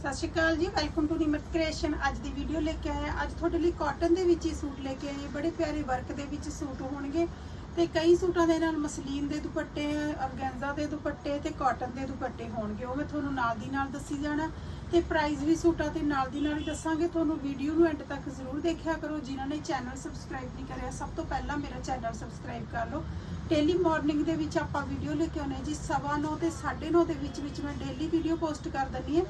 ਸਤਿ ਸ਼੍ਰੀ ਅਕਾਲ ਜੀ welcome to Nimrat creation ਅੱਜ ਦੀ ਵੀਡੀਓ ਲੈ ਕੇ ਆਏ ਹਾਂ। ਅੱਜ ਤੁਹਾਡੇ ਲਈ ਕਾਟਨ ਦੇ ਵਿੱਚ ਹੀ ਸੂਟ ਲੈ ਕੇ ਆਏ ਬੜੇ ਪਿਆਰੇ ਵਰਕ ਦੇ ਵਿੱਚ ਸੂਟ ਹੋਣਗੇ ਤੇ ਕਈ ਸੂਟਾਂ ਦੇ ਨਾਲ ਮਸਲੀਨ ਦੇ ਦੁਪੱਟੇ ਅਰਗੈਂਜਾ ਦੇ ਦੁਪੱਟੇ ਤੇ ਕਾਟਨ ਦੇ ਦੁਪੱਟੇ ਹੋਣਗੇ। ਉਹ ਮੈਂ ਤੁਹਾਨੂੰ ਨਾਲ ਦੀ ਨਾਲ ਦੱਸੀ ਜਾਣਾ। ਤੇ ਪ੍ਰਾਈਸ ਵੀ ਸੂਟਾਂ ਤੇ ਨਾਲ ਦੀ ਨਾਲ ਹੀ ਦੱਸਾਂਗੇ। ਤੁਹਾਨੂੰ ਵੀਡੀਓ ਨੂੰ ਐਂਡ ਤੱਕ ਜ਼ਰੂਰ ਦੇਖਿਆ ਕਰੋ। ਜਿਨ੍ਹਾਂ ਨੇ ਚੈਨਲ ਸਬਸਕ੍ਰਾਈਬ ਨਹੀਂ ਕਰਿਆ, ਸਭ ਤੋਂ ਪਹਿਲਾਂ ਮੇਰਾ ਚੈਨਲ ਸਬਸਕ੍ਰਾਈਬ ਕਰ ਲਓ। ਡੇਲੀ ਮਾਰਨਿੰਗ ਦੇ ਵਿੱਚ ਆਪਾਂ ਵੀਡੀਓ ਲੈ ਕੇ ਆਉਂਦੇ ਹਾਂ। ਜੀ ਸਵਾ ਨੌ ਤੇ 9:30 ਦੇ ਵਿੱਚ ਵਿੱਚ ਮੈਂ ਡੇਲੀ ਵੀਡੀਓ ਪੋਸਟ ਕਰ ਦਿੰਦੀ ਹਾਂ।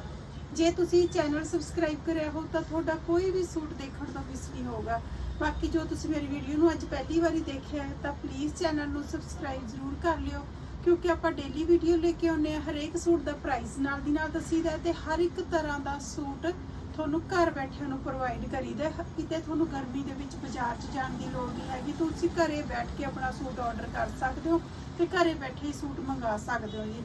ਜੇ ਤੁਸੀਂ ਚੈਨਲ ਸਬਸਕ੍ਰਾਈਬ ਕਰਿਆ ਹੋ ਤਾਂ ਤੁਹਾਡਾ ਕੋਈ ਵੀ ਸੂਟ ਦੇਖਣ ਤੋਂ ਮਿਸ ਨਹੀਂ ਹੋਊਗਾ। ਬਾਕੀ ਜੋ ਤੁਸੀਂ ਮੇਰੀ ਵੀਡੀਓ ਨੂੰ ਅੱਜ ਪਹਿਲੀ ਵਾਰੀ ਦੇਖਿਆ ਹੈ, ਤਾਂ ਪਲੀਜ਼ ਚੈਨਲ ਨੂੰ ਸਬਸਕ੍ਰਾਈਬ ਜ਼ਰੂਰ ਕਰ ਲਿਓ, ਕਿਉਂਕਿ ਆਪਾਂ ਡੇਲੀ ਵੀਡੀਓ ਲੈ ਕੇ ਆਉਂਦੇ ਆ ਹਰੇਕ ਸੂਟ ਦਾ ਪ੍ਰਾਈਸ ਨਾਲ ਦੀ ਨਾਲ ਦੱਸੀਦਾ ਹੈ ਤੇ ਹਰ ਇੱਕ ਤਰ੍ਹਾਂ ਦਾ ਸੂਟ ਤੁਹਾਨੂੰ ਘਰ ਬੈਠਿਆਂ ਨੂੰ ਪ੍ਰੋਵਾਈਡ ਕਰੀਦਾ ਕਿਤੇ ਤੁਹਾਨੂੰ ਗਰਮੀ ਦੇ ਵਿੱਚ ਬਾਜ਼ਾਰ 'ਚ ਜਾਣ ਦੀ ਲੋੜ ਨਹੀਂ ਹੈਗੀ ਤੁਸੀਂ ਘਰੇ ਬੈਠ ਕੇ ਆਪਣਾ ਸੂਟ ਆਰਡਰ ਕਰ ਸਕਦੇ ਹੋ ਤੇ ਘਰੇ ਬੈਠੇ ਹੀ ਸੂਟ ਮੰਗਾ ਸਕਦੇ ਹੋ ਜੀ।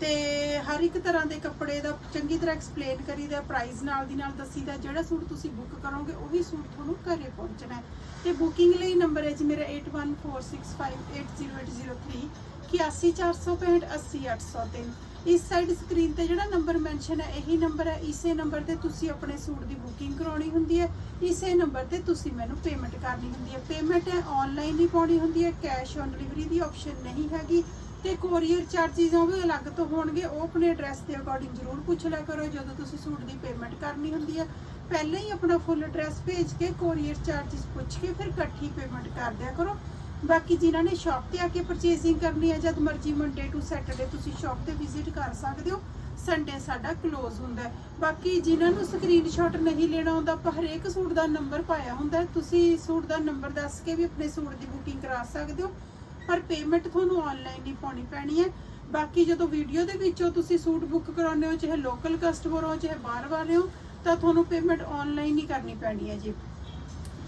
ਤੇ ਹਰ ਇੱਕ ਤਰ੍ਹਾਂ ਦੇ ਕੱਪੜੇ ਦਾ ਚੰਗੀ ਤਰ੍ਹਾਂ ਐਕਸਪਲੇਨ ਕਰੀਦਾ ਪ੍ਰਾਈਸ ਨਾਲ ਦੀ ਨਾਲ ਦੱਸੀਦਾ, ਜਿਹੜਾ ਸੂਟ ਤੁਸੀਂ ਬੁੱਕ ਕਰੋਗੇ, ਉਹੀ ਸੂਟ ਤੁਹਾਨੂੰ ਘਰੇ ਪਹੁੰਚਣਾ ਹੈ। ਤੇ ਬੁਕਿੰਗ ਲਈ ਨੰਬਰ ਹੈ ਜੀ ਮੇਰਾ 8146580803 8146580803 ਇਸ ਸਾਈਡ ਸਕਰੀਨ ਤੇ ਜਿਹੜਾ ਨੰਬਰ ਮੈਂਸ਼ਨ ਹੈ, ਇਹੀ ਨੰਬਰ ਹੈ। ਇਸੇ ਨੰਬਰ ਤੇ ਤੁਸੀਂ ਆਪਣੇ ਸੂਟ ਦੀ ਬੁਕਿੰਗ ਕਰਾਉਣੀ ਹੁੰਦੀ ਹੈ। ਇਸੇ ਨੰਬਰ ਤੇ ਤੁਸੀਂ ਮੈਨੂੰ ਪੇਮੈਂਟ ਕਰਨੀ ਹੁੰਦੀ ਹੈ। ਪੇਮੈਂਟ ਹੈ ਆਨਲਾਈਨ ਹੀ ਪਾਉਣੀ ਹੁੰਦੀ ਹੈ ਕੈਸ਼ ਔਨ ਡਿਲੀਵਰੀ ਦੀ ਆਪਸ਼ਨ ਨਹੀਂ ਹੈਗੀ। ਤੇ ਕੋਰੀਅਰ ਚਾਰजेस ਉਹ ਵੀ ਅਲੱਗ ਤੋਂ ਹੋਣਗੇ। ਉਹ ਆਪਣੇ ਐਡਰੈਸ ਦੇ ਅਕੋਰਡਿੰਗ ਜ਼ਰੂਰ ਪੁੱਛ ਲਿਆ ਕਰੋ, ਜਦੋਂ ਤੁਸੀਂ ਸੂਟ ਦੀ ਪੇਮੈਂਟ ਕਰਨੀ ਹੁੰਦੀ ਹੈ ਪਹਿਲਾਂ ਹੀ ਆਪਣਾ ਫੁੱਲ ਐਡਰੈਸ ਭੇਜ ਕੇ ਕੋਰੀਅਰ ਚਾਰजेस ਪੁੱਛ ਕੇ ਫਿਰ ਇਕੱਠੀ ਪੇਮੈਂਟ ਕਰ ਦਿਆ ਕਰੋ। ਬਾਕੀ ਜਿਨ੍ਹਾਂ ਨੇ ਸ਼ਾਪ ਤੇ ਆ ਕੇ ਪਰਚੇਸਿੰਗ ਕਰਨੀ ਹੈ ਜਦ ਮਰਜ਼ੀ ਮੰਡੇ ਟੂ ਸੈਟਰਡੇ ਤੁਸੀਂ ਸ਼ਾਪ ਤੇ ਵਿਜ਼ਿਟ ਕਰ ਸਕਦੇ ਹੋ। ਸੰਡੇ ਸਾਡਾ ক্লোਜ਼ ਹੁੰਦਾ ਹੈ। ਬਾਕੀ ਜਿਨ੍ਹਾਂ ਨੂੰ ਸਕਰੀਨਸ਼ਾਟ ਨਹੀਂ ਲੈਣਾ ਹੁੰਦਾ ਆਪਾਂ ਹਰੇਕ ਸੂਟ ਦਾ ਨੰਬਰ ਪਾਇਆ ਹੁੰਦਾ ਤੁਸੀਂ ਸੂਟ ਦਾ ਨੰਬਰ ਦੱਸ ਕੇ ਵੀ ਆਪਣੇ ਸੂਟ ਦੀ ਬੁਕਿੰਗ ਕਰਾ ਸਕਦੇ ਹੋ। ਪਰ ਪੇਮੈਂਟ ਤੁਹਾਨੂੰ ਆਨਲਾਈਨ ਹੀ ਪਾਉਣੀ ਪੈਣੀ ਹੈ। ਬਾਕੀ ਜਦੋਂ ਵੀਡੀਓ ਦੇ ਵਿੱਚੋਂ ਤੁਸੀਂ ਸੂਟ ਬੁੱਕ ਕਰਾਉਂਦੇ ਹੋ, ਚਾਹੇ ਲੋਕਲ ਕਸਟਮਰ ਹੋ, ਚਾਹੇ ਬਾਹਰ ਵਾਲੇ ਹੋ, ਤਾਂ ਤੁਹਾਨੂੰ ਪੇਮੈਂਟ ਆਨਲਾਈਨ ਹੀ ਕਰਨੀ ਪੈਣੀ ਹੈ ਜੀ।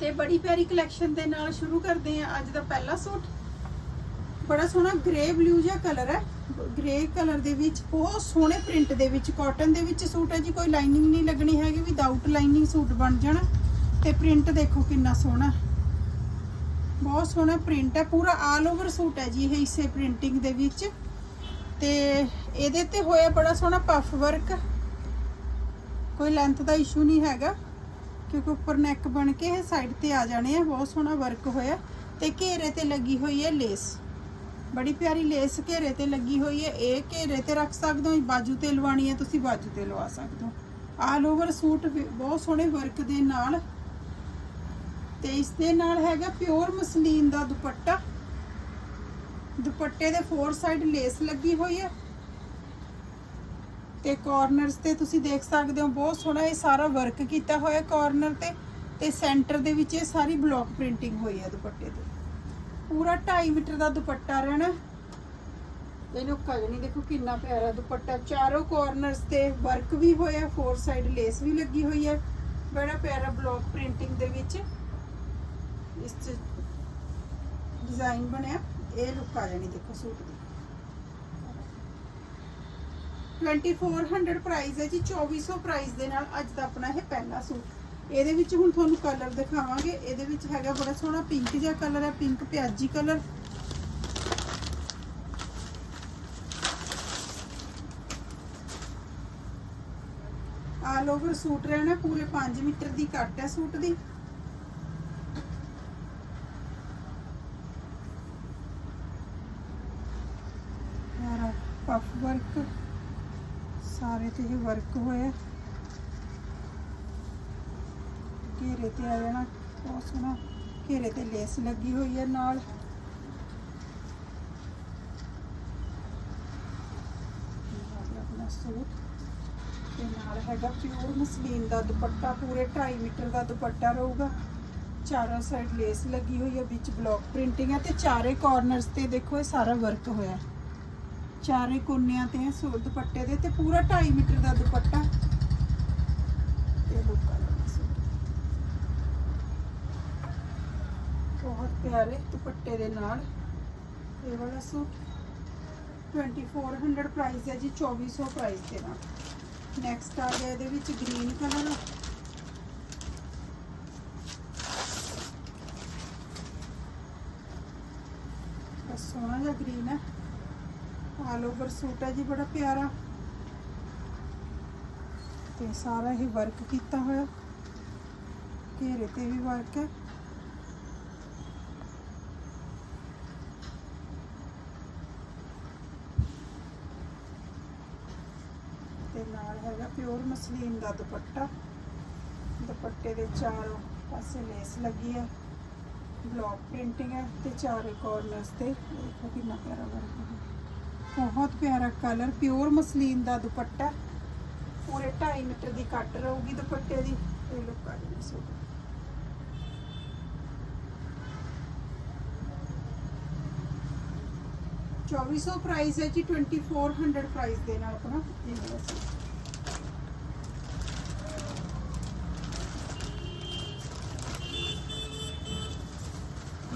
ਤੇ ਬੜੀ ਪਿਆਰੀ ਕਲੈਕਸ਼ਨ ਦੇ ਨਾਲ ਸ਼ੁਰੂ ਕਰਦੇ ਹਾਂ ਅੱਜ ਦਾ ਪਹਿਲਾ ਸੂਟ। ਬੜਾ ਸੋਹਣਾ ਗ੍ਰੇ ਬਲੂ ਜਿਹਾ ਕਲਰ ਹੈ। ਗ੍ਰੇ ਕਲਰ ਦੇ ਵਿੱਚ ਬਹੁਤ ਸੋਹਣੇ ਪ੍ਰਿੰਟ ਦੇ ਵਿੱਚ ਕਾਟਨ ਦੇ ਵਿੱਚ ਸੂਟ ਹੈ ਜੀ। ਕੋਈ ਲਾਈਨਿੰਗ ਨਹੀਂ ਲੱਗਣੀ ਹੈਗੀ ਵਿਦਆਊਟ ਲਾਈਨਿੰਗ ਸੂਟ ਬਣ ਜਾਣਾ। ਤੇ ਪ੍ਰਿੰਟ ਦੇਖੋ ਕਿੰਨਾ ਸੋਹਣਾ। ਬਹੁਤ ਸੋਹਣਾ ਪ੍ਰਿੰਟ ਹੈ, ਪੂਰਾ ਆਲ ਓਵਰ ਸੂਟ ਹੈ ਜੀ ਇਹ ਇਸੇ ਪ੍ਰਿੰਟਿੰਗ ਦੇ ਵਿੱਚ। ਤੇ ਇਹਦੇ ਤੇ ਹੋਇਆ ਬੜਾ ਸੋਹਣਾ ਪਫ ਵਰਕ ਕੋਈ ਲੈਂਥ ਦਾ ਇਸ਼ੂ ਨਹੀਂ ਹੈਗਾ, ਕਿਉਂਕਿ ਉੱਪਰ ਨੈਕ ਬਣ ਕੇ ਇਹ ਸਾਈਡ ਤੇ ਆ ਜਾਣੇ ਆ, ਬਹੁਤ ਸੋਹਣਾ ਵਰਕ ਹੋਇਆ। ਤੇ ਘੇਰੇ ਤੇ ਲੱਗੀ ਹੋਈ ਹੈ ਲੇਸ ਬੜੀ ਪਿਆਰੀ ਲੇਸ ਘੇਰੇ ਤੇ ਲੱਗੀ ਹੋਈ ਹੈ। ਇਹ ਘੇਰੇ ਤੇ ਰੱਖ ਸਕਦੇ ਹੋ, ਬਾਜੂ ਤੇ ਲਵਾਣੀ ਹੈ, ਤੁਸੀਂ ਬਾਜੂ ਤੇ ਲਵਾ ਸਕਦੇ ਹੋ। ਆਲ ਓਵਰ ਸੂਟ ਵੀ ਬਹੁਤ ਸੋਹਣੇ ਵਰਕ ਦੇ ਨਾਲ। ਤੇ ਇਸ ਦੇ ਨਾਲ ਹੈਗਾ ਪਿਓਰ ਮਸਲੀਨ ਦਾ ਦੁਪੱਟਾ। ਦੁਪੱਟੇ ਦੇ ਫੋਰ ਸਾਈਡ ਲੇਸ ਲੱਗੀ ਹੋਈ ਹੈ। ਤੇ ਕਾਰਨਰਸ ਤੇ ਤੁਸੀਂ ਦੇਖ ਸਕਦੇ ਹੋ, ਬਹੁਤ ਸੋਹਣਾ ਇਹ ਸਾਰਾ ਵਰਕ ਕੀਤਾ ਹੋਇਆ ਕਾਰਨਰ ਤੇ ਤੇ ਸੈਂਟਰ ਦੇ ਵਿੱਚ ਇਹ ਸਾਰੀ ਬਲੌਕ ਪ੍ਰਿੰਟਿੰਗ ਹੋਈ ਹੈ ਦੁਪੱਟੇ ਤੇ। ਪੂਰਾ 2.5 ਮੀਟਰ ਦਾ ਦੁਪੱਟਾ ਰਹਿਣਾ। ਇਹਨੂੰ ਨਹੀਂ ਦੇਖੋ ਕਿੰਨਾ ਪਿਆਰਾ ਦੁਪੱਟਾ। ਚਾਰੋਂ ਕਾਰਨਰਸ ਤੇ ਵਰਕ ਵੀ ਹੋਇਆ ਫੋਰ ਸਾਈਡ ਲੇਸ ਵੀ ਲੱਗੀ ਹੋਈ ਹੈ। ਬੜਾ ਪਿਆਰਾ ਬਲੌਕ ਪ੍ਰਿੰਟਿੰਗ ਦੇ ਵਿੱਚ। ਇਸ ਚ ਡਿਜ਼ਾਈਨ ਬਣਿਆ। ਇਹ ਲੁੱਕ ਆ ਜਾਣੀ ਦੇਖੋ ਸੂਟ ਦੀ। 2400 ਪ੍ਰਾਈਸ ਹੈ ਜੀ 2400 ਪ੍ਰਾਈਸ ਦੇ ਨਾਲ ਅੱਜ ਦਾ ਆਪਣਾ ਇਹ ਪਹਿਲਾ ਸੂਟ। ਇਹਦੇ ਵਿੱਚ ਹੁਣ ਤੁਹਾਨੂੰ ਕਲਰ ਦਿਖਾਵਾਂਗੇ। ਇਹਦੇ ਵਿੱਚ ਹੈਗਾ ਬੜਾ ਸੋਹਣਾ ਪਿੰਕ ਜਿਹਾ ਕਲਰ ਹੈ ਪਿੰਕ ਪਿਆਜੀ ਕਲਰ ਆਲ ਓਵਰ ਸੂਟ ਰਹਿਣਾ, ਪੂਰੇ 5 ਮੀਟਰ ਦੀ ਕੱਟ ਹੈ ਸੂਟ ਦੀ। ਪਫ ਵਰਕ, ਸਾਰੇ ਤੇ ਇਹ ਵਰਕ ਹੋਇਆ। ਘੇਰੇ ਤੇ ਆ ਜਾਣਾ, ਬਹੁਤ ਸੋਹਣਾ। ਘੇਰੇ ਤੇ ਲੇਸ ਲੱਗੀ ਹੋਈ ਹੈ ਨਾਲ। ਆਪਣਾ ਸੂਟ, ਤੇ ਨਾਲ ਹੈਗਾ ਪਿਓਰ ਮਸਲੀਨ ਦਾ ਦੁਪੱਟਾ, ਪੂਰੇ 2.5 ਮੀਟਰ ਦਾ ਦੁਪੱਟਾ ਰਹੂਗਾ। ਚਾਰੋਂ ਸਾਈਡ ਲੇਸ ਲੱਗੀ ਹੋਈ ਹੈ ਵਿੱਚ ਬਲੌਕ ਪ੍ਰਿੰਟਿੰਗ ਹੈ ਤੇ ਚਾਰੇ ਕਾਰਨਰਸ ਤੇ ਦੇਖੋ ਇਹ ਸਾਰਾ ਵਰਕ ਹੋਇਆ। ਚਾਰੇ ਕੋਨਿਆਂ ਤੇ ਸੋ ਦੁਪੱਟੇ ਦੇ ਤੇ ਪੂਰਾ 2.5 ਮੀਟਰ ਦਾ ਦੁਪੱਟਾ। ਤੇ ਲੁੱਕ ਬਹੁਤ ਪਿਆਰੇ ਦੁਪੱਟੇ ਦੇ ਨਾਲ। ਇਹ ਵਾਲਾ ਸੂਟ 2400 ਪ੍ਰਾਈਸ ਹੈ ਜੀ 2400 ਪ੍ਰਾਈਸ ਦੇ ਨਾਲ। ਨੈਕਸਟ ਆ ਗਿਆ ਇਹਦੇ ਵਿੱਚ ਗ੍ਰੀਨ ਕਲਰ ਸੋਹਣਾ ਜਿਹਾ ਗ੍ਰੀਨ ਹੈ। ਆਲ ਓਵਰ ਸੂਟ ਹੈ ਜੀ ਬੜਾ ਪਿਆਰਾ। ਤੇ ਸਾਰਾ ਹੀ ਵਰਕ ਕੀਤਾ ਹੋਇਆ। ਘੇਰੇ ਤੇ ਵੀ ਵਰਕ ਹੈ। ਤੇ ਨਾਲ ਹੈਗਾ ਪਿਓਰ ਮਸਲੀਨ ਦਾ ਦੁਪੱਟਾ। ਦੁਪੱਟੇ ਦੇ ਚਾਰੋਂ ਪਾਸੇ ਲੇਸ ਲੱਗੀ ਹੈ। ਬਲੌਕ ਪ੍ਰਿੰਟਿੰਗ ਹੈ ਤੇ ਚਾਰੇ ਕੋਰਨਰਸ ਤੇ। ਦੇਖੋ ਕਿੰਨਾ ਪਿਆਰਾ ਵਰਕ ਹੈ। ਬਹੁਤ ਪਿਆਰਾ ਕਲਰ ਪਿਓਰ ਮਸਲੀਨ ਦਾ ਦੁਪੱਟਾ। ਪੂਰੇ 2.5 ਮੀਟਰ ਦੀ ਕੱਟ ਰਹੂਗੀ ਦੁਪੱਟੇ ਦੀ। ਇਹ ਲੁੱਕ ਆ ਜੀ ਸੂਟ ਚੌਵੀ ਸੌ ਪ੍ਰਾਈਸ ਹੈ ਜੀ 2400 ਪ੍ਰਾਈਸ ਦੇ ਨਾਲ ਆਪਣਾ। ਇਹ ਵਾਲਾ ਸੂਟ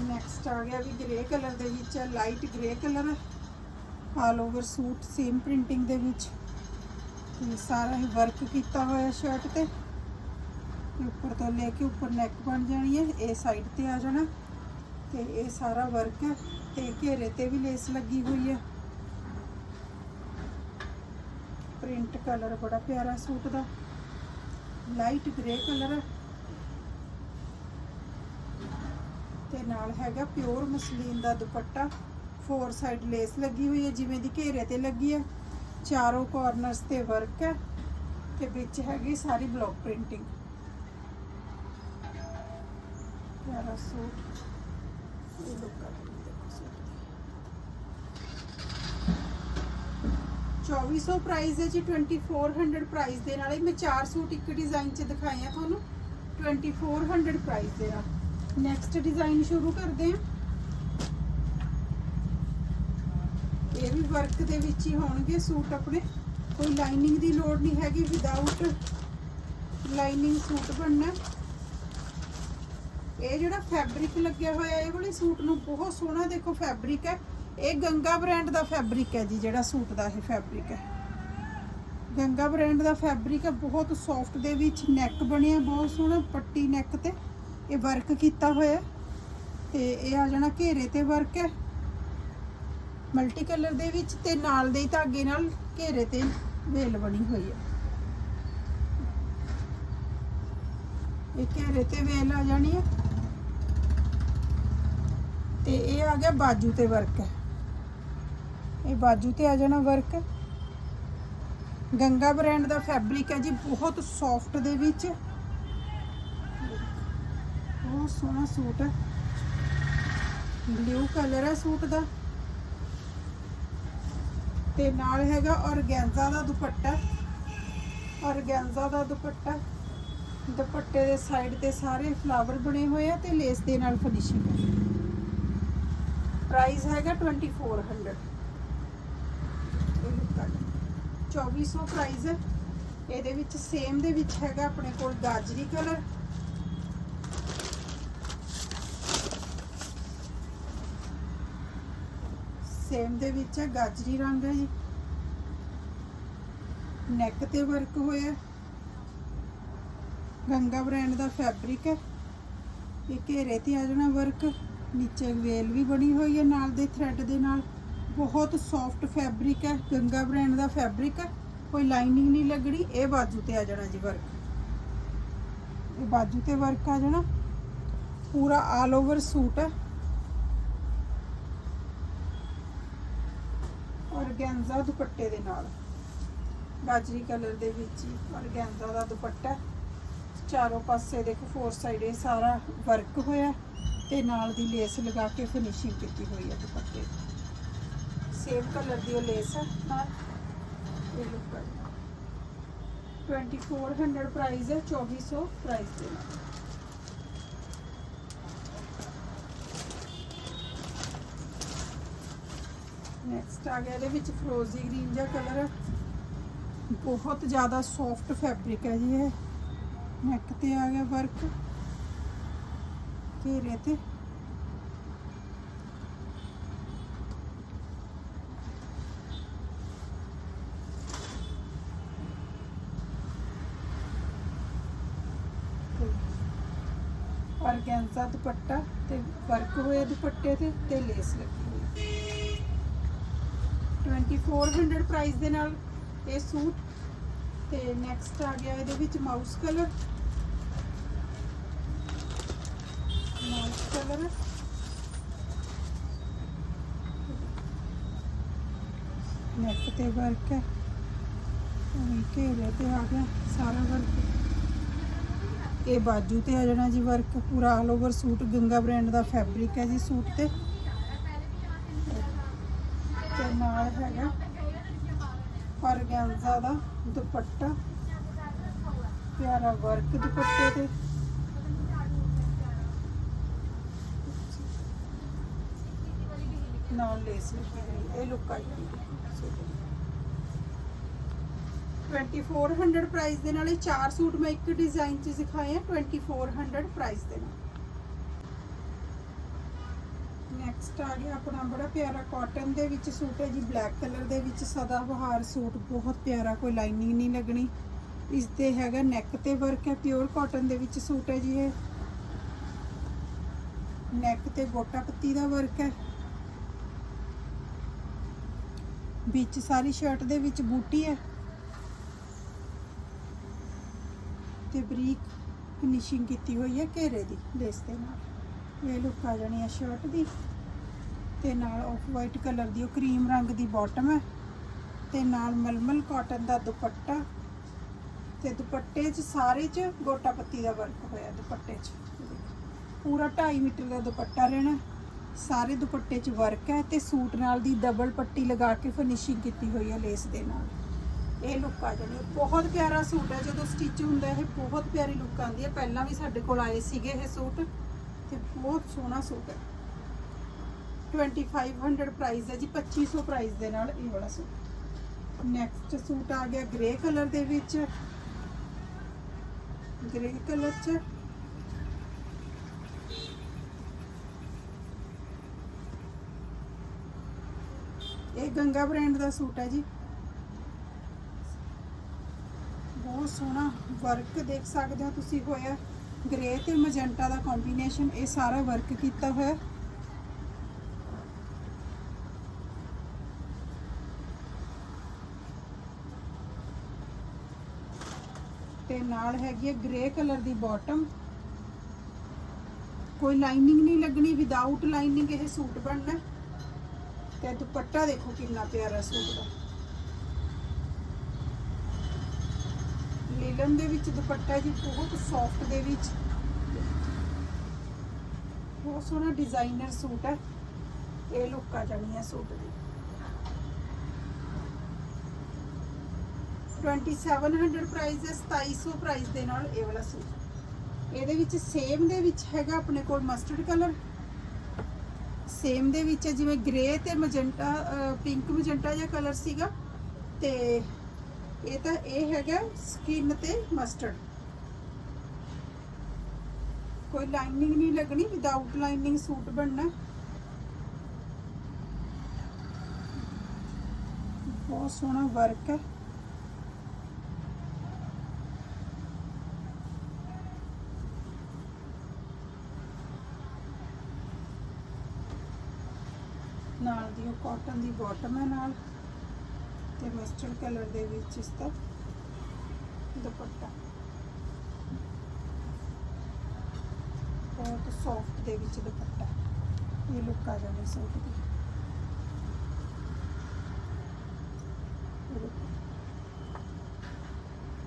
ਨੈਕਸਟ ਆ ਗਿਆ ਵੀ ਗ੍ਰੇ ਕਲਰ ਦੇ ਵਿੱਚ ਹੈ ਲਾਈਟ ਗ੍ਰੇ ਕਲਰ ਹੈ all over suit same printing ਦੇ ਵਿੱਚ। ਤੇ ਸਾਰਾ ਹੀ ਵਰਕ ਕੀਤਾ ਹੋਇਆ ਸ਼ਰਟ ਤੇ। ਤੇ ਉੱਪਰ ਤੋਂ ਲੈ ਕੇ ਉੱਪਰ ਨੈਕ ਬਣ ਜਾਣੀ ਹੈ, ਇਹ ਸਾਈਡ ਤੇ ਆ ਜਾਣਾ। ਤੇ ਇਹ ਸਾਰਾ ਵਰਕ ਹੈ, ਤੇ ਘੇਰੇ ਤੇ ਵੀ ਲੇਸ ਲੱਗੀ ਹੋਈ ਹੈ। ਪ੍ਰਿੰਟ ਕਲਰ ਬੜਾ ਪਿਆਰਾ ਸੂਟ ਦਾ। ਲਾਈਟ ਗ੍ਰੇ ਕਲਰ ਹੈ। ਤੇ ਨਾਲ ਹੈਗਾ ਪਿਓਰ ਮਸਲੀਨ ਦਾ ਦੁਪੱਟਾ। ਫੋਰ ਸਾਈਡ ਲੇਸ ਲੱਗੀ ਹੋਈ ਹੈ, ਜਿਵੇਂ ਦੀ ਘੇਰੇ ਤੇ ਲੱਗੀ ਹੈ। ਚਾਰੋਂ ਕਾਰਨਰਸ ਤੇ ਵਰਕ ਹੈ ਤੇ ਵਿੱਚ ਹੈਗੀ ਸਾਰੀ ਬਲੌਕ ਪ੍ਰਿੰਟਿੰਗ ਪਿਆਰਾ ਸੂਟ ਇਹ look ਆ ਰਹੀ ਹੈ ਦੇਖੋ ਸੂਟ ਦੀ। 2400 ਪ੍ਰਾਈਸ ਹੈ ਜੀ 2400 ਪ੍ਰਾਈਸ ਦੇ ਨਾਲ। ਇਹ ਮੈਂ ਚਾਰ ਸੂਟ ਇੱਕ ਡਿਜ਼ਾਈਨ 'ਚ ਦਿਖਾਏ ਆ ਤੁਹਾਨੂੰ। 2400 ਪ੍ਰਾਈਸ ਦੇ ਨਾਲ। ਨੈਕਸਟ ਡਿਜ਼ਾਈਨ ਸ਼ੁਰੂ ਕਰਦੇ ਹਾਂ ਇਹ ਵੀ ਵਰਕ ਦੇ ਵਿੱਚ ਹੀ ਹੋਣਗੇ ਸੂਟ ਆਪਣੇ। ਕੋਈ ਲਾਈਨਿੰਗ ਦੀ ਲੋੜ ਨਹੀਂ ਹੈਗੀ ਵਿਦਆਊਟ ਲਾਈਨਿੰਗ ਸੂਟ ਬਣਨਾ। ਇਹ ਜਿਹੜਾ ਫੈਬਰਿਕ ਲੱਗਿਆ ਹੋਇਆ, ਇਹ ਵਾਲੇ ਸੂਟ ਨੂੰ ਬਹੁਤ ਸੋਹਣਾ ਦੇਖੋ ਫੈਬਰਿਕ ਹੈ। ਇਹ ਗੰਗਾ ਬ੍ਰਾਂਡ ਦਾ ਫੈਬਰਿਕ ਹੈ ਜੀ, ਜਿਹੜਾ ਸੂਟ ਦਾ ਇਹ ਫੈਬਰਿਕ ਹੈ। ਗੰਗਾ ਬ੍ਰਾਂਡ ਦਾ ਫੈਬਰਿਕ ਹੈ, ਬਹੁਤ ਸੌਫਟ ਦੇ ਵਿੱਚ ਨੈਕ ਬਣਿਆ, ਬਹੁਤ ਸੋਹਣਾ, ਪੱਟੀ ਨੈਕ ਤੇ। ਇਹ ਵਰਕ ਕੀਤਾ ਹੋਇਆ ਤੇ ਇਹ ਆ ਜਾਣਾ ਘੇਰੇ ਤੇ ਵਰਕ ਹੈ। ਮਲਟੀ ਕਲਰ ਦੇ ਵਿੱਚ ਤੇ ਨਾਲ ਦੇ ਧਾਗੇ ਨਾਲ ਘੇਰੇ ਤੇ ਵੇਲ ਬਣੀ ਹੋਈ ਹੈ। ਇਹ ਘੇਰੇ ਤੇ ਵੇਲ ਆ ਜਾਣੀ ਹੈ ਤੇ ਇਹ ਆ ਗਿਆ ਬਾਜੂ ਤੇ ਵਰਕ। ਇਹ ਬਾਜੂ ਤੇ ਆ ਜਾਣਾ ਵਰਕ। ਗੰਗਾ ਬ੍ਰਾਂਡ ਦਾ ਫੈਬਰਿਕ ਹੈ ਜੀ, ਬਹੁਤ ਸੌਫਟ ਦੇ ਵਿੱਚ। ਬਹੁਤ ਸੋਹਣਾ ਸੂਟ ਹੈ। ਬਲੂ ਕਲਰ ਹੈ ਸੂਟ ਦਾ। ਤੇ ਨਾਲ ਹੈਗਾ ਔਰਗੈਂਜ਼ਾ ਦਾ ਦੁਪੱਟਾ। ਔਰਗੈਂਜ਼ਾ ਦਾ ਦੁਪੱਟਾ। ਦੁਪੱਟੇ ਦੇ ਸਾਈਡ ਤੇ ਸਾਰੇ ਫਲਾਵਰ ਬਣੇ ਹੋਏ ਆ ਤੇ ਲੇਸ ਦੇ ਨਾਲ ਫਿਨਿਸ਼ਿੰਗ ਹੈ। ਪ੍ਰਾਈਸ ਹੈਗਾ 2400 ਇਹ look ਆ ਜੀ। 2400 ਪ੍ਰਾਈਸ ਹੈ। ਇਹਦੇ ਵਿੱਚ ਸੇਮ ਦੇ ਵਿੱਚ ਹੈਗਾ ਆਪਣੇ ਕੋਲ ਗਾਜਰੀ ਕਲਰ ਸੇਮ ਦੇ ਵਿੱਚ ਹੈ, ਗਾਜਰੀ ਰੰਗ ਹੈ ਜੀ ਨੈਕ ਤੇ ਵਰਕ ਹੋਇਆ ਗੰਗਾ ਬ੍ਰਾਂਡ ਦਾ ਫੈਬਰਿਕ ਹੈ। ਇਹ ਘੇਰੇ ਤੇ ਆ ਜਾਣਾ ਵਰਕ ਨੀਚੇ ਵੇਲ ਵੀ ਬਣੀ ਹੋਈ ਹੈ ਨਾਲ ਦੇ ਥ੍ਰੈਡ ਦੇ ਨਾਲ। ਬਹੁਤ ਸੌਫਟ ਫੈਬਰਿਕ ਹੈ, ਗੰਗਾ ਬ੍ਰਾਂਡ ਦਾ ਫੈਬਰਿਕ ਹੈ। ਕੋਈ ਲਾਈਨਿੰਗ ਨਹੀਂ ਲੱਗਣੀ, ਇਹ ਬਾਜੂ ਤੇ ਆ ਜਾਣਾ ਜੀ ਵਰਕ ਇਹ ਬਾਜੂ ਤੇ ਵਰਕ ਆ ਜਾਣਾ। ਪੂਰਾ ਆਲ ਓਵਰ ਸੂਟ ਹੈ। ਔਰਗੈਂਜ਼ਾ ਦੁਪੱਟੇ ਦੇ ਨਾਲ। ਗਾਜਰੀ ਕਲਰ ਦੇ ਵਿੱਚ ਹੀ ਔਰਗੈਂਜ਼ਾ ਦਾ ਦੁਪੱਟਾ ਚਾਰੋਂ ਪਾਸੇ ਦੇਖੋ ਫੋਰ ਸਾਈਡ ਇਹ ਸਾਰਾ ਵਰਕ ਹੋਇਆ ਤੇ ਨਾਲ ਦੀ ਲੇਸ ਲਗਾ ਕੇ ਫਿਨਿਸ਼ਿੰਗ ਕੀਤੀ ਹੋਈ ਹੈ ਦੁਪੱਟੇ ਸੇਮ ਕਲਰ ਦੀ ਉਹ ਲੇਸ ਹੈ ਨਾਲ। ਇਹ ਲੁੱਕ ਹੈ। 2400 ਪ੍ਰਾਈਸ ਹੈ 2400 ਪ੍ਰਾਈਸ ਦੇ ਨਾਲ। ਨੈਕਸਟ ਆ ਗਿਆ, ਇਹਦੇ ਵਿੱਚ ਫਰੋਜ਼ੀ ਗ੍ਰੀਨ ਜਿਹਾ ਕਲਰ ਹੈ ਬਹੁਤ ਜ਼ਿਆਦਾ ਸੌਫਟ ਫੈਬਰਿਕ ਹੈ ਜੀ ਇਹ। ਨੈਕ ਤੇ ਆ ਗਿਆ ਵਰਕ ਘੇਰੇ ਤੇ। ਔਰਗੈਂਜ਼ਾ ਦੁਪੱਟਾ ਤੇ ਵਰਕ ਹੋਇਆ ਦੁਪੱਟੇ ਤੇ ਤੇ ਲੇਸ ਲੱਗੀ 2400 ਪ੍ਰਾਈਸ ਦੇ ਨਾਲ ਇਹ ਸੂਟ। ਤੇ ਨੈਕਸਟ ਆ ਗਿਆ ਇਹਦੇ ਵਿੱਚ mouse colour mouse colour neck ਤੇ ਵਰਕ ਹੈ। ਉਹ ਘੇਰੇ ਤੇ ਆ ਗਿਆ ਸਾਰਾ ਵਰਕ ਇਹ ਬਾਜੂ ਤੇ ਆ ਜਾਣਾ ਜੀ ਵਰਕ ਪੂਰਾ all over suit, Ganga brand ਦਾ ਫੈਬਰਿਕ ਹੈ ਜੀ ਸੂਟ ਤੇ ਤੇ ਨਾਲ ਹੈਗਾ ਔਰਗੈਂਜ਼ਾ ਦਾ ਦੁਪੱਟਾ। ਪਿਆਰਾ ਵਰਕ ਦੁਪੱਟੇ ਤੇ। ਨਾਲ ਲੇਸ ਲੱਗੀ ਹੋਈ ਇਹ ਲੁੱਕ ਆਈ ਹੋਈ ਹੈ। 2400 ਪ੍ਰਾਈਸ ਦੇ ਨਾਲ ਇਹ ਚਾਰ ਸੂਟ ਮੈਂ ਇੱਕ ਡਿਜ਼ਾਈਨ 'ਚ ਸਿਖਾਏ ਆ। 2400 ਪ੍ਰਾਈਸ ਦੇ ਨਾਲ। ਨੈਕਸਟ ਆ ਗਿਆ ਆਪਣਾ ਬੜਾ ਪਿਆਰਾ ਕਾਟਨ ਦੇ ਵਿੱਚ ਸੂਟ ਹੈ ਜੀ ਬਲੈਕ ਕਲਰ ਦੇ ਵਿੱਚ ਸਦਾ ਬਹਾਰ ਸੂਟ, ਬਹੁਤ ਪਿਆਰਾ, ਕੋਈ ਲਾਈਨਿੰਗ ਨਹੀਂ ਲੱਗਣੀ। ਇਸ ਤੇ ਹੈਗਾ ਨੈਕ ਤੇ ਵਰਕ ਹੈ ਪਿਓਰ ਕਾਟਨ ਦੇ ਵਿੱਚ ਸੂਟ ਹੈ ਜੀ ਇਹ। ਨੈਕ ਤੇ ਗੋਟਾ ਪੱਤੀ ਦਾ ਵਰਕ ਹੈ। ਵਿੱਚ ਸਾਰੀ ਸ਼ਰਟ ਦੇ ਵਿੱਚ ਬੂਟੀ ਹੈ। ਤੇ ਬਰੀਕ ਫਿਨਿਸ਼ਿੰਗ ਕੀਤੀ ਹੋਈ ਹੈ ਘੇਰੇ ਦੀ, ਲੇਸ ਦੇ ਨਾਲ। ਇਹ ਲੁੱਕ ਆ ਜਾਣੀ ਹੈ ਸ਼ਰਟ ਦੀ। ਤੇ ਨਾਲ ਆਫ ਵਾਈਟ ਕਲਰ ਦੀ, ਉਹ ਕਰੀਮ ਰੰਗ ਦੀ ਬਾਟਮ ਹੈ। ਤੇ ਨਾਲ ਮਲਮਲ ਕਾਟਨ ਦਾ ਦੁਪੱਟਾ। ਤੇ ਦੁਪੱਟੇ 'ਚ ਸਾਰੇ 'ਚ ਗੋਟਾ ਪੱਤੀ ਦਾ ਵਰਕ ਹੋਇਆ ਦੁਪੱਟੇ 'ਚ। ਪੂਰਾ 2.5 ਮੀਟਰ ਦਾ ਦੁਪੱਟਾ ਰਹਿਣਾ। ਸਾਰੇ ਦੁਪੱਟੇ 'ਚ ਵਰਕ ਹੈ ਤੇ ਸੂਟ ਨਾਲ ਦੀ ਡਬਲ ਪੱਟੀ ਲਗਾ ਕੇ ਫਿਨਿਸ਼ਿੰਗ ਕੀਤੀ ਹੋਈ ਹੈ ਲੇਸ ਦੇ ਨਾਲ। ਇਹ ਲੁੱਕ ਆ ਜਾਣੀ ਬਹੁਤ ਪਿਆਰਾ ਸੂਟ ਹੈ। ਜਦੋਂ ਸਟਿਚ ਹੁੰਦਾ, ਇਹ ਬਹੁਤ ਪਿਆਰੀ ਲੁੱਕ ਆਉਂਦੀ ਹੈ। ਪਹਿਲਾਂ ਵੀ ਸਾਡੇ ਕੋਲ ਆਏ ਸੀਗੇ ਇਹ ਸੂਟ। ਤੇ ਬਹੁਤ ਸੋਹਣਾ ਸੂਟ ਹੈ। 2500 ਪ੍ਰਾਈਸ ਹੈ ਜੀ 2500 ਪ੍ਰਾਈਸ ਦੇ ਨਾਲ ਇਹ ਵਾਲਾ ਸੂਟ। ਨੈਕਸਟ ਸੂਟ ਆ ਗਿਆ ਗ੍ਰੇ ਕਲਰ ਦੇ ਵਿੱਚ। ਗ੍ਰੇ ਕਲਰ 'ਚ। ਇਹ ਗੰਗਾ ਬ੍ਰਾਂਡ ਦਾ ਸੂਟ ਹੈ ਜੀ। ਬਹੁਤ ਸੋਹਣਾ ਵਰਕ ਦੇਖ ਸਕਦੇ ਹੋ ਤੁਸੀਂ ਹੋਇਆ। ਗ੍ਰੇ ਤੇ ਮਜੈਂਟਾ ਦਾ ਕੰਬੀਨੇਸ਼ਨ ਇਹ ਸਾਰਾ ਵਰਕ ਕੀਤਾ ਹੋਇਆ। ਨਾਲ ਹੈਗੀ ਹੈ ਗ੍ਰੇ ਕਲਰ ਦੀ ਬਾਟਮ ਕੋਈ ਲਾਈਨਿੰਗ ਨਹੀਂ ਲੱਗਣੀ ਵਿਦਆਊਟ ਲਾਈਨਿੰਗ ਇਹ ਸੂਟ ਬਣਨਾ। ਹੈ। ਤੇ ਦੁਪੱਟਾ ਦੇਖੋ ਕਿੰਨਾ ਪਿਆਰਾ ਸੂਟ ਦਾ। ਲੀਲਨ ਦੇ ਵਿੱਚ ਦੁਪੱਟਾ ਜੀ ਬਹੁਤ ਸੌਫਟ ਦੇ ਵਿੱਚ। ਬਹੁਤ ਸੋਹਣਾ ਡਿਜ਼ਾਈਨਰ ਸੂਟ ਹੈ। ਇਹ ਲੁੱਕ ਜਾਣੀ ਹੈ ਸੂਟ ਦੀ 2700 ਪ੍ਰਾਈਸ ਹੈ 2700 ਪ੍ਰਾਈਸ ਦੇ ਨਾਲ ਇਹ ਵਾਲਾ ਸੂਟ। ਇਹਦੇ ਵਿੱਚ ਸੇਮ ਦੇ ਵਿੱਚ ਹੈਗਾ ਆਪਣੇ ਕੋਲ ਮਸਟਰਡ ਕਲਰ ਸੇਮ ਦੇ ਵਿੱਚ ਜਿਵੇਂ ਗ੍ਰੇ ਤੇ ਮਜੈਂਟਾ ਪਿੰਕ ਮਜੈਂਟਾ ਜਿਹਾ ਕਲਰ ਸੀਗਾ। ਤੇ ਇਹ ਤਾਂ ਇਹ ਹੈਗਾ ਸਕਿਨ ਤੇ ਮਸਟਰਡ ਕੋਈ ਲਾਈਨਿੰਗ ਨਹੀਂ ਲੱਗਣੀ ਵਿਦਆਊਟ ਲਾਈਨਿੰਗ ਸੂਟ ਬਣਨਾ। ਬਹੁਤ ਸੋਹਣਾ ਵਰਕ ਹੈ ਨਾਲ ਦੀ ਉਹ ਕਾਟਨ ਦੀ ਬਾਟਮ ਹੈ ਨਾਲ ਤੇ ਮਸਟਰਡ ਕਲਰ ਦੇ ਵਿੱਚ ਇਸ ਦਾ ਦੁਪੱਟਾ। ਬਹੁਤ ਸੌਫਟ ਦੇ ਵਿੱਚ ਦੁਪੱਟਾ। ਇਹ ਲੁੱਕ ਆ ਜਾਣੀ ਸੂਟ ਦੀ।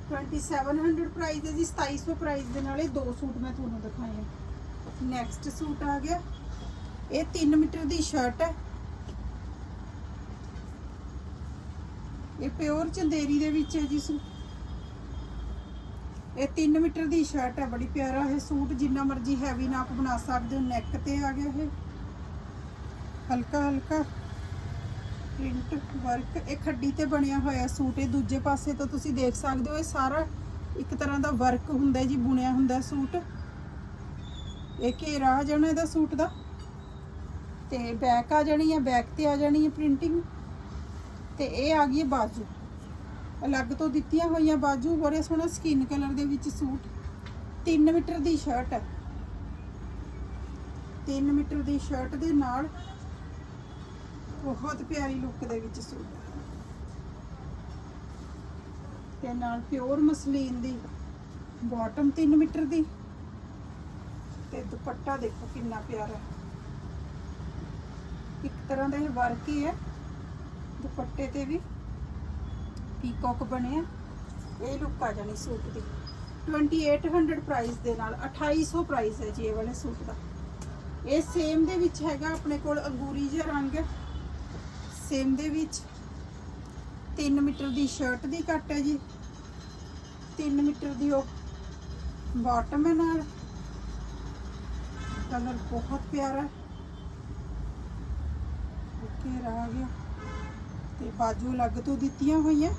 ਟਵੈਂਟੀ ਸੈਵਨ ਹੰਡਰਡ ਪ੍ਰਾਈਸ ਹੈ ਜੀ 2700 ਪ੍ਰਾਈਸ ਦੇ ਨਾਲ ਇਹ ਦੋ ਸੂਟ ਮੈਂ ਤੁਹਾਨੂੰ ਦਿਖਾਏ ਨੈਕਸਟ ਸੂਟ ਆ ਗਿਆ। ਇਹ 3 ਮੀਟਰ ਦੀ ਸ਼ਰਟ ਹੈ। ਇਹ ਪਿਓਰ ਚੰਦੇਰੀ ਦੇ ਵਿੱਚ ਹੈ ਜੀ ਸੂਟ ਇਹ 3 ਮੀਟਰ ਦੀ ਸ਼ਰਟ ਹੈ, ਬੜੀ ਪਿਆਰਾ ਇਹ ਸੂਟ, ਜਿੰਨਾ ਮਰਜ਼ੀ ਹੈਵੀ ਨਾਪ ਬਣਾ ਸਕਦੇ ਹੋ ਨੈਕ ਤੇ ਆ ਗਿਆ ਇਹ। ਹਲਕਾ ਹਲਕਾ ਪ੍ਰਿੰਟ ਵਰਕ ਇਹ ਖੱਡੀ ਤੇ ਬਣਿਆ ਹੋਇਆ ਸੂਟ ਇਹ ਦੂਜੇ ਪਾਸੇ ਤੋਂ ਤੁਸੀਂ ਦੇਖ ਸਕਦੇ ਹੋ, ਇਹ ਸਾਰਾ ਇੱਕ ਤਰ੍ਹਾਂ ਦਾ ਵਰਕ ਹੁੰਦਾ ਜੀ, ਬੁਣਿਆ ਹੁੰਦਾ ਸੂਟ। ਇਹ ਘੇਰਾ ਆ ਜਾਣਾ ਇਹਦਾ ਸੂਟ ਦਾ? ਤੇ ਬੈਕ ਆ ਜਾਣੀ ਹੈ ਬੈਕ ਤੇ ਆ ਜਾਣੀ ਹੈ ਪ੍ਰਿੰਟਿੰਗ ਤੇ ਇਹ ਆ ਗਈ ਬਾਜੂ। ਅਲੱਗ ਤੋਂ ਦਿੱਤੀਆਂ ਹੋਈਆਂ ਬਾਜੂ, ਬੜੇ ਸੋਹਣਾ ਸਕਿਨ ਕਲਰ ਦੇ ਵਿੱਚ ਸੂਟ। 3 ਮੀਟਰ ਦੀ ਸ਼ਰਟ ਹੈ। 3 ਮੀਟਰ ਦੀ ਸ਼ਰਟ ਦੇ ਨਾਲ ਬਹੁਤ ਪਿਆਰੀ ਲੁੱਕ ਦੇ ਵਿੱਚ ਸੂਟ। ਹੈ ਤੇ ਨਾਲ ਪਿਓਰ ਮਸਲੀਨ ਦੀ ਬਾਟਮ 3 ਮੀਟਰ ਦੀ। ਤੇ ਦੁਪੱਟਾ ਦੇਖੋ ਕਿੰਨਾ ਪਿਆਰਾ ਇੱਕ ਤਰ੍ਹਾਂ ਦਾ ਇਹ ਵਰਕ ਹੀ ਹੈ। ਦੁਪੱਟੇ ਤੇ ਵੀ ਪੀਕੌਕ ਬਣਿਆ ਇਹ ਲੁੱਕ ਆ ਜਾਣੀ ਸੂਟ ਦੀ। 2800 ਪ੍ਰਾਈਸ ਦੇ ਨਾਲ 2800 ਪ੍ਰਾਈਸ ਹੈ ਜੀ ਇਹ ਵਾਲੇ ਸੂਟ ਦਾ। ਇਹ ਸੇਮ ਦੇ ਵਿੱਚ ਹੈਗਾ ਆਪਣੇ ਕੋਲ ਅੰਗੂਰੀ ਜਿਹਾ ਰੰਗ। ਸੇਮ ਦੇ ਵਿੱਚ 3 ਮੀਟਰ ਦੀ ਸ਼ਰਟ ਦੀ ਕੱਟ ਹੈ ਜੀ। 3 ਮੀਟਰ ਦੀ ਉਹ ਬਾਟਮ ਹੈ ਨਾਲ। ਕਲਰ ਬਹੁਤ ਪਿਆਰਾ ਓਕੇ ਆ ਗਿਆ। ਤੇ ਬਾਜੂ ਅਲੱਗ ਤੋਂ ਦਿੱਤੀਆਂ ਹੋਈਆਂ।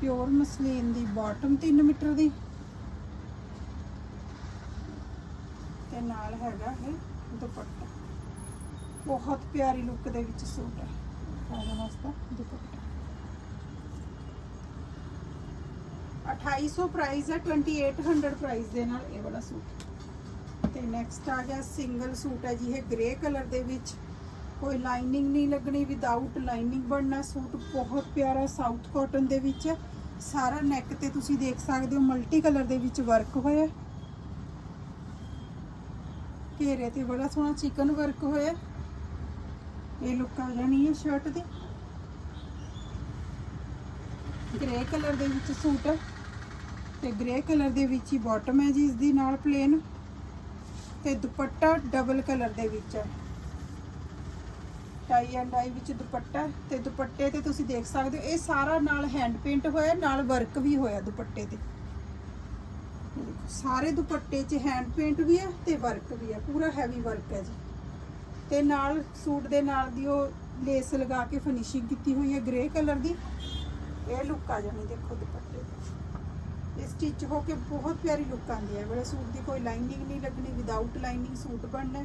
ਪਿਓਰ ਮਸਲੀਨ ਦੀ ਬਾਟਮ 3 ਮੀਟਰ ਦੀ। ਤੇ ਨਾਲ ਹੈਗਾ ਇਹ ਦੁਪੱਟਾ। ਬਹੁਤ ਪਿਆਰੀ ਲੁੱਕ ਦੇ ਵਿੱਚ ਸੂਟ ਹੈ। ਖਾਣਾ ਵਾਸਤਾ ਦੁਪੱਟਾ। 2800 ਪ੍ਰਾਈਸ ਹੈ 2800 ਪ੍ਰਾਈਸ ਦੇ ਨਾਲ ਇਹ ਵਾਲਾ ਸੂਟ। ਤੇ ਨੈਕਸਟ ਆ ਗਿਆ ਸਿੰਗਲ ਸੂਟ ਹੈ ਜੀ, ਇਹ ਗ੍ਰੇ ਕਲਰ ਦੇ ਵਿੱਚ। ਕੋਈ ਲਾਈਨਿੰਗ ਨਹੀਂ ਲੱਗਣੀ ਵਿਦਆਊਟ ਲਾਈਨਿੰਗ ਬਣਨਾ, ਸੂਟ ਬਹੁਤ ਪਿਆਰਾ ਸਾਊਥ ਕਾਟਨ ਦੇ ਵਿੱਚ ਹੈ। ਸਾਰਾ ਨੈਕ ਤੇ ਤੁਸੀਂ ਦੇਖ ਸਕਦੇ ਹੋ ਮਲਟੀ ਕਲਰ ਦੇ ਵਿੱਚ ਵਰਕ ਹੋਇਆ ਘੇਰੇ ਤੇ ਬੜਾ ਸੋਹਣਾ ਚਿਕਨ ਵਰਕ ਹੋਇਆ ਇਹ ਲੁੱਕ ਆ ਜਾਣੀ ਹੈ ਸ਼ਰਟ ਦੀ। ਗ੍ਰੇ ਕਲਰ ਦੇ ਵਿੱਚ ਸੂਟ ਹੈ। ਤੇ ਗ੍ਰੇ ਕਲਰ ਦੇ ਵਿੱਚ ਹੀ ਬਾਟਮ ਹੈ ਜੀ ਇਸ ਦੀ ਨਾਲ ਪਲੇਨ ਤੇ ਦੁਪੱਟਾ ਡਬਲ ਕਲਰ ਦੇ ਵਿੱਚ ਹੈ। ਟਾਈ ਐਂਡ ਆਈ ਵਿੱਚ ਦੁਪੱਟਾ ਤੇ ਦੁਪੱਟੇ ਤੇ ਤੁਸੀਂ ਦੇਖ ਸਕਦੇ ਹੋ। ਇਹ ਸਾਰਾ ਨਾਲ ਹੈਂਡ ਪੇਂਟ ਹੋਇਆ, ਨਾਲ ਵਰਕ ਵੀ ਹੋਇਆ ਦੁਪੱਟੇ ਤੇ। ਸਾਰੇ ਦੁਪੱਟੇ 'ਚ ਹੈਂਡ ਪੇਂਟ ਵੀ ਹੈ ਤੇ ਵਰਕ ਵੀ ਹੈ ਪੂਰਾ ਹੈਵੀ ਵਰਕ ਹੈ ਜੀ। ਤੇ ਨਾਲ ਸੂਟ ਦੇ ਨਾਲ ਦੀ ਉਹ ਲੇਸ ਲਗਾ ਕੇ ਫਿਨਿਸ਼ਿੰਗ ਕੀਤੀ ਹੋਈ ਹੈ ਗ੍ਰੇ ਕਲਰ ਦੀ। ਇਹ ਲੁੱਕ ਆ ਜਾਣੀ ਦੇਖੋ ਦੁਪੱਟੇ ਤੇ। ਇਹ ਸਟਿਚ ਹੋ ਕੇ ਬਹੁਤ ਪਿਆਰੀ ਲੁੱਕ ਆਉਂਦੀ ਹੈ। ਬੜੇ ਸੂਟ ਦੀ ਕੋਈ ਲਾਈਨਿੰਗ ਨਹੀਂ ਲੱਗਣੀ ਵਿਦਆਊਟ ਲਾਈਨਿੰਗ ਸੂਟ ਬਣਨਾ